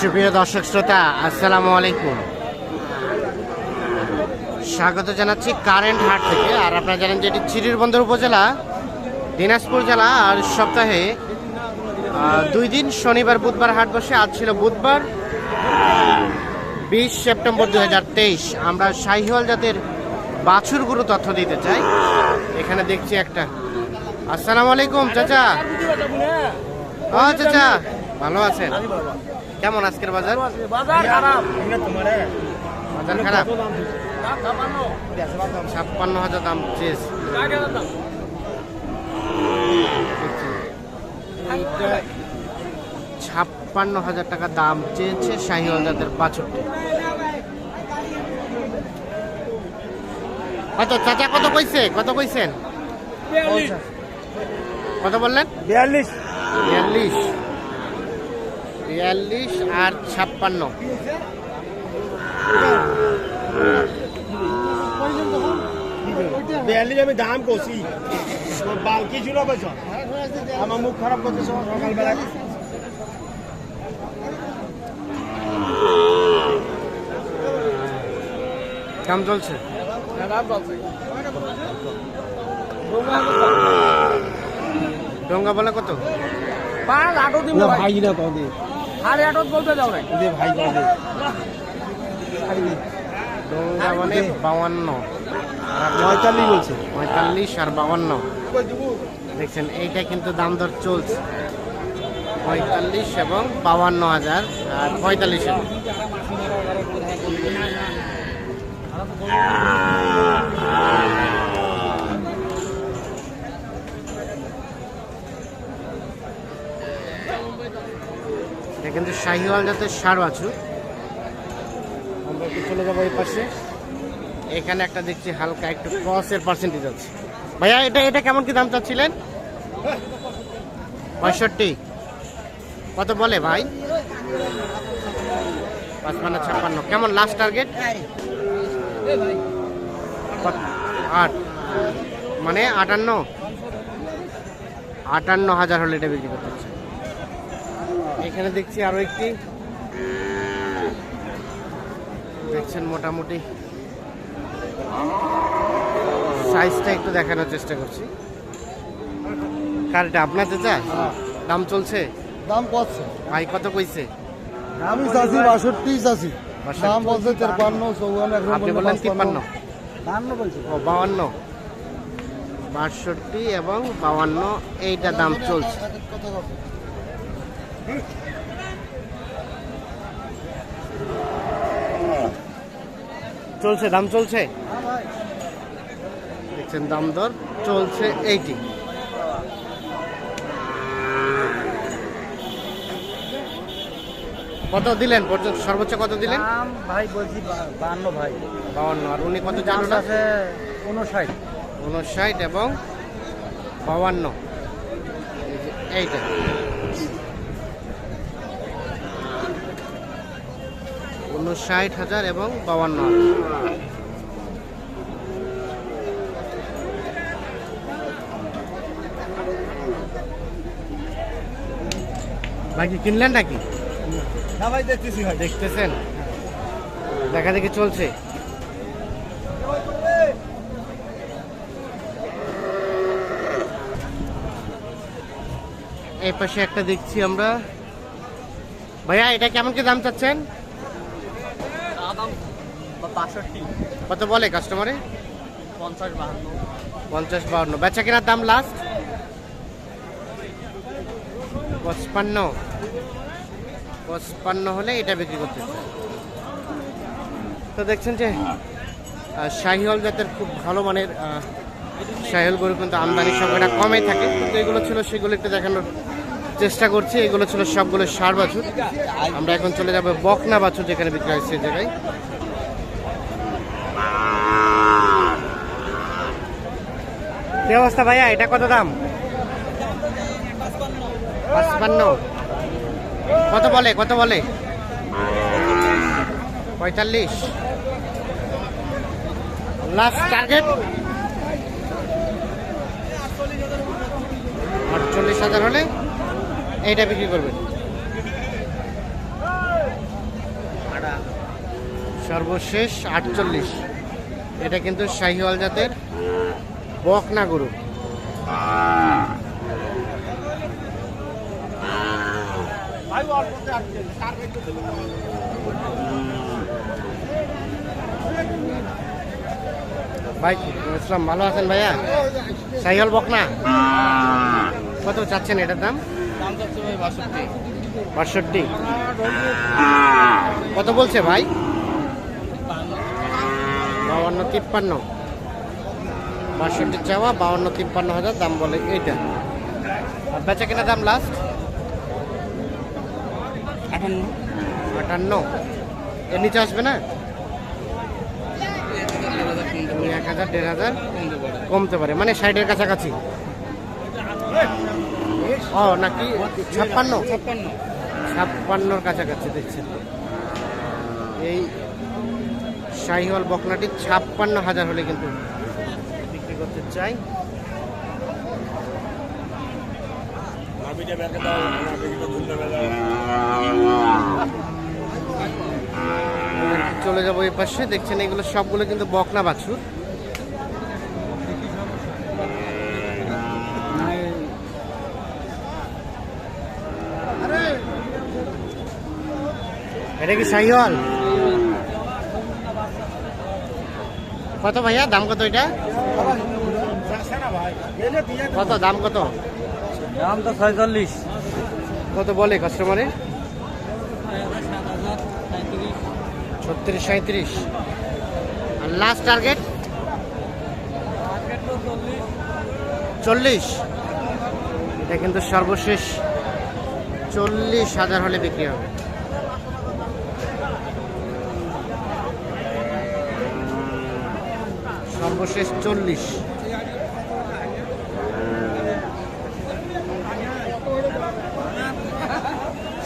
সুপ্রিয় দর্শক শ্রোতা আসসালামু আলাইকুম স্বাগত জানাচ্ছি কারেন্ট হাট থেকে আর আপনারা জানেন যে এটি চিরিরবন্দর উপজেলা দিনাজপুর জেলা আর সপ্তাহে দুই দিন শনিবার বুধবার হাট বসে আজ ছিল বুধবার বিশ সেপ্টেম্বর দুই হাজার তেইশ আমরা শাহিওয়াল জাতের বাছুর গুরু তথ্য দিতে চাই এখানে দেখছি একটা আসসালামু আলাইকুম চাচা ও চাচা ভালো আছেন কেমন আজকের বাজার? বাজার খারাপ। বাজার খারাপ। ছাপ্পান্ন। হাজার দাম চেয়েছে ছাপ্পান্ন হাজার টাকা দাম চেয়েছে শাহিওয়াল জাতের বাছুরটি কত চাচা কত কইছে? কত কইছেন? কত বললেন? বিয়াল্লিশ। বিয়াল্লিশ। বিয়াল্লিশ আর ছাপ্পান্ন। বিয়াল্লিশ আমি দাম করছি বালকি ছিল আমার মুখ খারাপ করছে সকালবেলা। দাম চলছে? ডোঙ্গা বলে কত? পাঁচ আটো দিব ভাই না সাড়ে আটত বলতে যাও নাই দে ভাই দে। ডোঙ্গা মানে বাউান্ন পঁয়তাল্লিশ বলছে। পঁয়তাল্লিশ আর বাউান্ন দেখছেন এইটা কিন্তু দাম দর চলছে। পঁয়তাল্লিশ এবং বাউান্ন হাজার আর পঁয়তাল্লিশ হাজার। এটা কিন্তু শাহিওয়াল জাতের সার বাছুর আমরা একটু চলে যাব এই পাশে। এখানে একটা দেখছি হালকা একটু ক্রসের পার্সেন্টেজ আছে। ভাইয়া এটা এটা কেমন কি দাম চাচ্ছিলেন? পঁয়ষট্টি। কত বলে ভাই? পাঁচপান্ন ছাপ্পান্ন। কেমন লাস্ট টার্গেট আট। মানে আটান্ন? আটান্ন হাজার হলে এটা বিক্রি করতে হচ্ছে। এখানে দেখছি আরও একটি। দেখছেন মোটামুটি। সাইজটা একটু দেখানোর চেষ্টা করছি। কার এটা আপনার চাচা? দাম চলছে? দাম কত ভাই কত কইছে? আমি চাষি বাষট্টি চাষি। দাম বলছে তেরপান্ন চৌয়ান্ন আপনি বললেন তিপ্পান্ন বান্ন বলছে। ও বাউান্ন। বাষট্টি এবং বাউান্ন এইটা দাম চলছে। চলছে দাম চলছে? দেখছেন দাম দর চলছে এইটি কত দিলেন? পর্যন্ত সর্বোচ্চ কত দিলেন? ভাই বলছি বা- বান্ন ভাই। বাউান্ন আর উনি কত জানেন আছে উনষাট উনষাট এবং যে এইটা। উনষাট হাজার এবং বাউান্ন হাজার। ভাই কি কিনলেন নাকি? না ভাই দেখতেছি ভাই। দেখতেছেন? দেখা দেখি চলছে। এই পাশে একটা দেখছি আমরা। ভাইয়া এটা কেমন কি দাম চাচ্ছেন? বাষট্টি। কত বলে কাস্টমারে পঞ্চাশ বাহান্ন। পঞ্চাশ বেচা কেনার দাম লাস্ট পঁচপান্ন। পঁচপান্ন হলে এটা বিক্রি করতে তো দেখছেন যে শাহিওয়াল জাতের খুব ভালো মানের শাহিওয়াল গরু কিন্তু আমদানির সংখ্যাটা কমে থাকে। কিন্তু এগুলো ছিল সেগুলো একটু দেখানোর চেষ্টা করছি। এগুলো ছিল সবগুলো সার বাছুর। আমরা এখন চলে যাব বকনা বাছুর যেখানে বিক্রি হয় সেই জায়গায়। কি অবস্থা ভাইয়া, এটা কত দাম? পাঁচপান্ন। কত বলে কত বলে? পঁয়তাল্লিশ। লাস্ট টার্গেট আটচল্লিশ হাজার হলে এইটা বিক্রি করবেন। সর্বশেষ আটচল্লিশ। এটা কিন্তু শাহিওয়াল জাতের বকনা গরু। ভাই ইসলাম ভালো আছেন ভাইয়া? শাহিওয়াল বকনা কত চাচ্ছেন এটার দাম? বাষট্টি। কত বলছে ভাই? বাউান্ন, তিপ্পান্ন। বাষট্টি চাওয়া বাউান্ন তিপ্পান্ন হাজার দাম বলে এইটা। আর বেচা কেনা দাম লাস্ট আটান্ন। আটান্ন। এর নিচে আসবে না? এক হাজার দেড় হাজার? কমতে পারে মানে ষাটের কাছাকাছি। ও নাকি ছাপ্পান্ন? ছাপ্পান্ন। ছাপ্পান্নর কাছাকাছি দেখছেন। এই শাহিওয়াল বকনাটি ছাপ্পান্ন হাজার হলে কিন্তু করতে চাই। চলে যাব এই পাশে। দেখছেন এগুলো সবগুলো কিন্তু বকনা বাছুর। এটা কি শাহিওয়াল কত ভাইয়া? দাম কত এটা? কত দাম কত? দাম তো ছয়চল্লিশ। কত বলে কাস্টমারে ছত্রিশ সাঁত্রিশ আর লাস্ট টার্গেট চল্লিশ। এটা কিন্তু সর্বশেষ। চল্লিশ হাজার হলে বিক্রি হবে। সর্বশেষ চল্লিশ।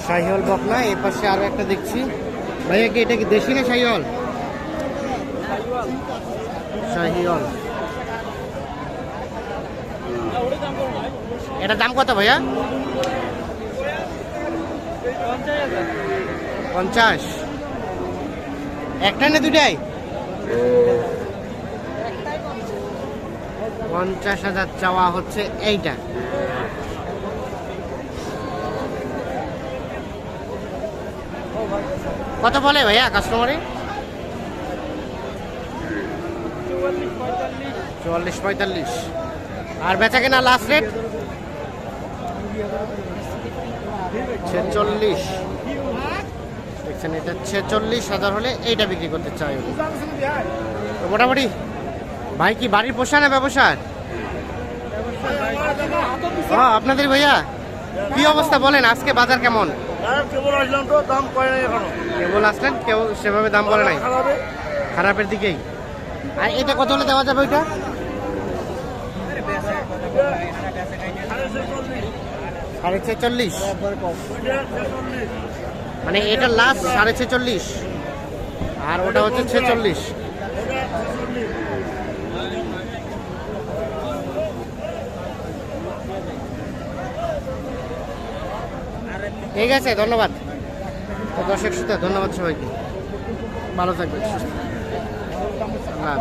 শাহিওয়াল বকনা এ পাশে আরও একটা দেখছি। ভাইয়া কি এটা কি দেশি না শাহিওয়াল? শাহিওয়াল। এটা দাম কত ভাইয়া? পঞ্চাশ। একটা না দুটাই? পঞ্চাশ হাজার চাওয়া হচ্ছে এইটা। কত বলে ভাইয়া কাস্টমারে চুয়াল্লিশ পঁয়তাল্লিশ। আর বেচা কেনা লাস্ট রেট ছেচল্লিশ। দেখছেন এটা ছেচল্লিশ হাজার হলে এইটা বিক্রি করতে চাই। তো মোটামুটি ভাই কি বাড়ির পোষা না ব্যবসার। হ্যাঁ আপনাদের ভাইয়া কি অবস্থা বলেন আজকে বাজার কেমন? কেবল আসলাম তো দাম কয় নাই এখনও? কেবল আসলেন সেভাবে দাম বলে নাই? খারাপে খারাপের দিকেই। আর এটা কত হলে দেওয়া যাবে ওইটা? সাড়ে ছেচল্লিশ। মানে এটা লাস্ট সাড়ে ছেচল্লিশ। আর ওটা হচ্ছে ছেচল্লিশ। ঠিক আছে ধন্যবাদ। দর্শক শ্রোতা ধন্যবাদ সবাইকে। ভালো থাকবে সুস্থ আল্লাহ।